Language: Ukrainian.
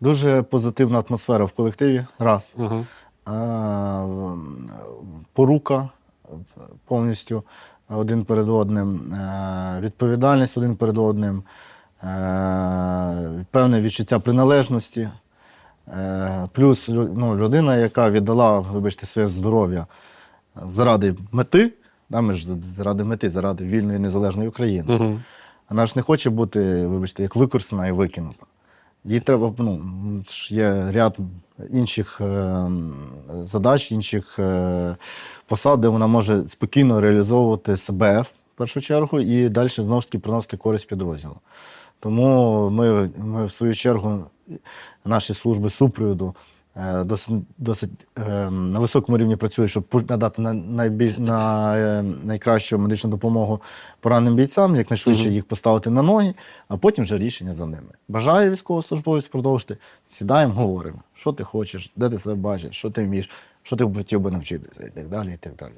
Дуже позитивна атмосфера в колективі. Раз. Угу. Е, Порука повністю один перед одним, е, відповідальність один перед одним, е, певне відчуття приналежності. Е, Плюс ну, людина, яка віддала, вибачте, своє здоров'я заради мети, да, ми ж заради мети, заради вільної незалежної України. Угу. Вона ж не хоче бути, вибачте, як використана і викинута. Їй треба, ну, є ряд інших е, задач, інших е, посад, де вона може спокійно реалізовувати себе в першу чергу і далі знову ж таки приносити користь підрозділу. Тому ми, ми в свою чергу, наші служби супроводу досить, досить е, на високому рівні працюють, щоб надати на, найбільш, на, е, найкращу медичну допомогу пораненим бійцям, якнайшвидше їх поставити на ноги, а потім вже рішення за ними. Бажаю військовослужбовець продовжити. Сідаємо, говоримо, що ти хочеш, де ти себе бачиш, що ти вмієш, що ти хотів би навчитися і так далі. І так далі.